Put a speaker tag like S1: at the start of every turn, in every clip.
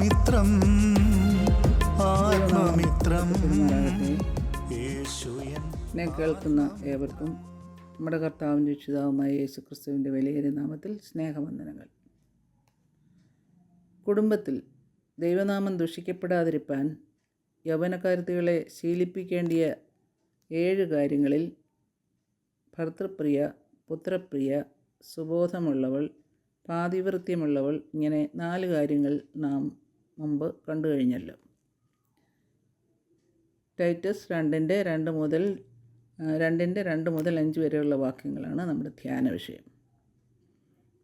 S1: ആത്മമിത്രം ആത്മമിത്രം.
S2: കേൾക്കുന്ന ഏവർക്കും നമ്മുടെ കർത്താവും രക്ഷിതാവുമായ യേശു ക്രിസ്തുവിന്റെ വിലയേറിയ നാമത്തിൽ സ്നേഹവന്ദനങ്ങൾ. കുടുംബത്തിൽ ദൈവനാമം ദുഷിക്കപ്പെടാതിരിപ്പാൻ യൗവനക്കാരത്തികളെ ശീലിപ്പിക്കേണ്ടിയ ഏഴ് കാര്യങ്ങളിൽ ഭർത്തൃപ്രിയ പുത്രപ്രിയ സുബോധമുള്ളവൾ പാതിവൃത്യമുള്ളവൾ ഇങ്ങനെ നാല് കാര്യങ്ങൾ നാം മുമ്പ് കണ്ടു കഴിഞ്ഞല്ലോ. ടൈറ്റസ് രണ്ടിന്റെ രണ്ട് മുതൽ രണ്ടിന്റെ രണ്ട് മുതൽ അഞ്ച് വരെയുള്ള വാക്യങ്ങളാണ് നമ്മുടെ ധ്യാന വിഷയം.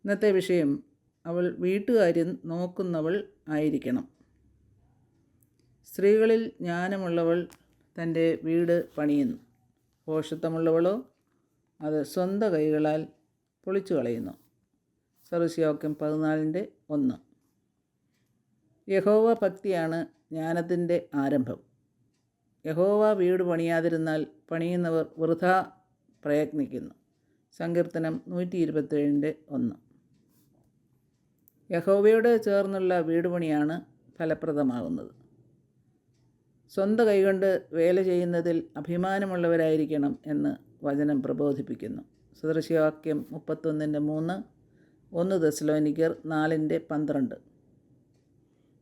S2: ഇന്നത്തെ വിഷയം അവൾ വീട്ടുകാരി നോക്കുന്നവൾ ആയിരിക്കണം. സ്ത്രീകളിൽ ജ്ഞാനമുള്ളവൾ തന്റെ വീട് പണിയുന്നു. പോഷത്വമുള്ളവളോ അത് സ്വന്തം കൈകളാൽ പൊളിച്ചു കളയുന്നു സർവസ്യോക്യം പതിനാലിന്റെ ഒന്ന്. യഹോവ ഭക്തിയാണ് ജ്ഞാനത്തിന്റെ ആരംഭം. യഹോവ വീട് പണിയാതിരുന്നാൽ പണിയുന്നവർ വൃഥ പ്രയത്നിക്കുന്നു. സങ്കീർത്തനം നൂറ്റി ഇരുപത്തേഴിന്റെ ഒന്ന്. യഹോവയോട് ചേർന്നുള്ള വീട് പണിയാണ് ഫലപ്രദമാകുന്നത് സ്വന്തം കൈകൊണ്ട് വേല ചെയ്യുന്നതിൽ അഭിമാനമുള്ളവരായിരിക്കണം എന്ന് വചനം പ്രബോധിപ്പിക്കുന്നു. സദൃശ്യവാക്യം മുപ്പത്തൊന്നിന്റെ മൂന്ന് ഒന്ന് ദസ്ലോനിക്കർ നാലിന്റെ പന്ത്രണ്ട്.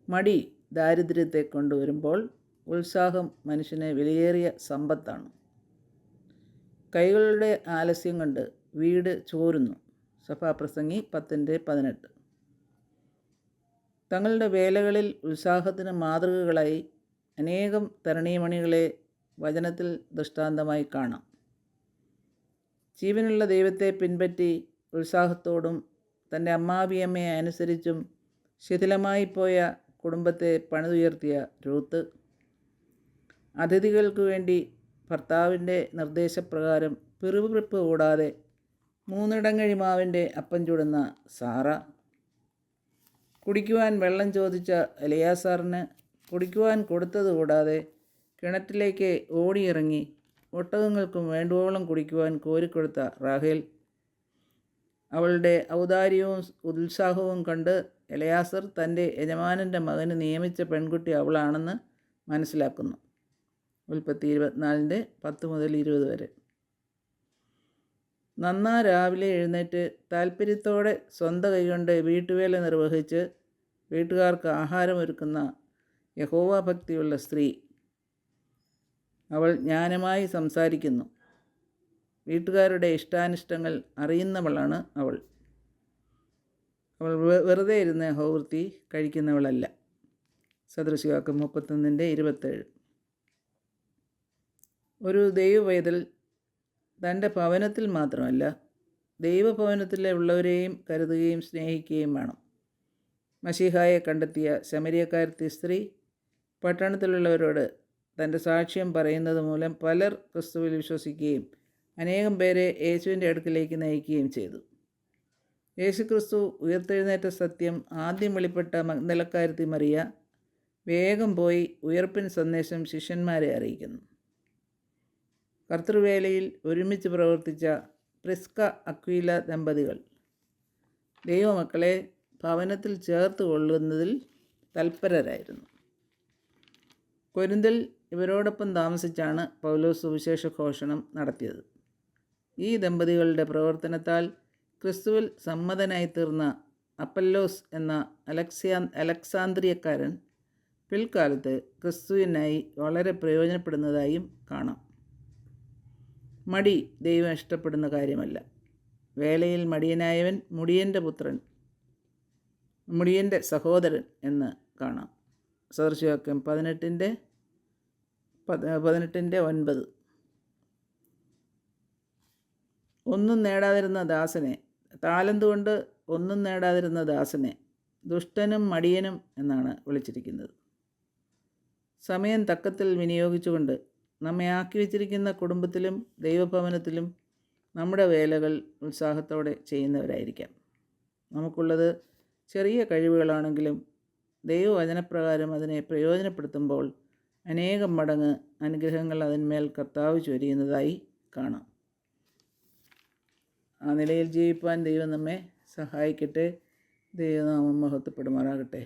S2: മടി ദാരിദ്ര്യത്തെ കൊണ്ടുവരുമ്പോൾ ഉത്സാഹം മനുഷ്യനെ വിലയേറിയ സമ്പത്താണ്. കൈകളുടെ ആലസ്യം കണ്ട് വീട് ചോരുന്നു. സഭാപ്രസംഗി പത്തിന്റെ പതിനെട്ട്. തങ്ങളുടെ വേലകളിൽ ഉത്സാഹത്തിന് മാതൃകകളായി അനേകം തരണീമണികളെ വചനത്തിൽ ദൃഷ്ടാന്തമായി കാണാം. ജീവനുള്ള ദൈവത്തെ പിൻപറ്റി ഉത്സാഹത്തോടും തന്റെ അമ്മാവിയമ്മയെ അനുസരിച്ചും ശിഥിലമായി പോയ കുടുംബത്തെ പണിതുയർത്തിയ രൂത്ത് അതിഥികൾക്ക് വേണ്ടി ഭർത്താവിന്റെ നിർദ്ദേശപ്രകാരം പിറുപിറുപ്പ് കൂടാതെ മൂന്നിടങ്ങഴി മാവിന്റെ അപ്പം ചുടുന്ന സാറ കുടിക്കുവാൻ വെള്ളം ചോദിച്ച എലിയാസാറിന് കുടിക്കുവാൻ കൊടുത്തത് കൂടാതെ കിണറ്റിലേക്ക് ഓടിയിറങ്ങി ഒട്ടകങ്ങൾക്കും വേണ്ടുവോളം കുടിക്കുവാൻ കോരിക്കൊടുത്ത റാഹേൽ. അവളുടെ ഔദാര്യവും ഉത്സാഹവും കണ്ട് എലയാസർ തന്റെ യജമാനന്റെ മകന് നിയമിച്ച പെൺകുട്ടി അവളാണെന്ന് മനസ്സിലാക്കുന്നു. ഉൽപ്പത്തി ഇരുപത്തിനാലിന്റെ പത്ത് മുതൽ ഇരുപത് വരെ. നന്നാ രാവിലെ എഴുന്നേറ്റ് താല്പര്യത്തോടെ സ്വന്തം കൈകൊണ്ട് വീട്ടുവേല നിർവഹിച്ച് വീട്ടുകാർക്ക് ആഹാരമൊരുക്കുന്ന യഹോവ ഭക്തിയുള്ള സ്ത്രീ. അവൾ ജ്ഞാനമായി സംസാരിക്കുന്നു. വീട്ടുകാരുടെ ഇഷ്ടാനിഷ്ടങ്ങൾ അറിയുന്നവളാണ് അവൾ. അവൾ വെറുതെ ഇരുന്ന് ഹോവൃത്തി കഴിക്കുന്നവളല്ല. സദൃശിവാക്ക് മുപ്പത്തൊന്നിന്റെ ഇരുപത്തേഴ്. ഒരു ദൈവവേദൽ തന്റെ ഭവനത്തിൽ മാത്രമല്ല ദൈവഭവനത്തിലെ ഉള്ളവരെയും കരുതുകയും സ്നേഹിക്കുകയും വേണം. മഷിഹായെ കണ്ടെത്തിയ ശമരിയക്കാരത്തി സ്ത്രീ പട്ടണത്തിലുള്ളവരോട് തന്റെ സാക്ഷ്യം പറയുന്നത് മൂലം പലർ ക്രിസ്തുവിൽ വിശ്വസിക്കുകയും അനേകം പേരെ യേശുവിന്റെ അടുക്കിലേക്ക് നയിക്കുകയും ചെയ്തു. യേശു ക്രിസ്തു ഉയർത്തെഴുന്നേറ്റ സത്യം ആദ്യം വെളിപ്പെട്ട മഗ്നലക്കാരത്തി മറിയ വേഗം പോയി ഉയർപ്പിൻ സന്ദേശം ശിഷ്യന്മാരെ അറിയിക്കുന്നു. കർത്തൃവേലയിൽ ഒരുമിച്ച് പ്രവർത്തിച്ച പ്രിസ്ക അക്വീല ദമ്പതികൾ ദൈവമക്കളെ ഭവനത്തിൽ ചേർത്ത് കൊള്ളുന്നതിൽ തൽപരരായിരുന്നു. കൊരിന്തിൽ ഇവരോടൊപ്പം താമസിച്ചാണ് പൗലോസ് സുവിശേഷ ഘോഷണം നടത്തിയത്. ഈ ദമ്പതികളുടെ പ്രവർത്തനത്താൽ ക്രിസ്തുവിൽ സമ്മതനായി തീർന്ന അപ്പല്ലോസ് എന്ന അലക്സിയാ അലക്സാന്ദ്രിയക്കാരൻ പിൽക്കാലത്ത് ക്രിസ്തുവിനായി വളരെ പ്രയോജനപ്പെടുന്നതായും കാണാം. മടി ദൈവം ഇഷ്ടപ്പെടുന്ന കാര്യമല്ല. വേലയിൽ മടിയനായവൻ മുടിയന്റെ പുത്രൻ മുടിയന്റെ സഹോദരൻ എന്ന് കാണാം. സദൃശവാക്യം പതിനെട്ടിന്റെ പത് പതിനെട്ടിന്റെ ഒൻപത്. ഒന്നും നേടാതിരുന്ന ദാസനെ താലന്ത് കൊണ്ട് ഒന്നും നേടാതിരുന്ന ദാസനെ? ദുഷ്ടനും മടിയനും എന്നാണ് വിളിച്ചിരിക്കുന്നത്. സമയം തക്കത്തിൽ വിനിയോഗിച്ചുകൊണ്ട് നമ്മെ ആക്കി വച്ചിരിക്കുന്ന കുടുംബത്തിലും ദൈവഭവനത്തിലും നമ്മുടെ വേലകൾ ഉത്സാഹത്തോടെ ചെയ്യുന്നവരായിരിക്കാം. നമുക്കുള്ളത് ചെറിയ കഴിവുകളാണെങ്കിലും ദൈവവചനപ്രകാരം അതിനെ പ്രയോജനപ്പെടുത്തുമ്പോൾ അനേകം മടങ്ങ് അനുഗ്രഹങ്ങൾ അതിന്മേൽ കർത്താവ് ചൊരിയുന്നതായി കാണാം. ആ നിലയിൽ ജീവിപ്പാൻ ദൈവം നമ്മെ സഹായിക്കട്ടെ. ദൈവനാമം മഹത്വപ്പെടുമാറാകട്ടെ.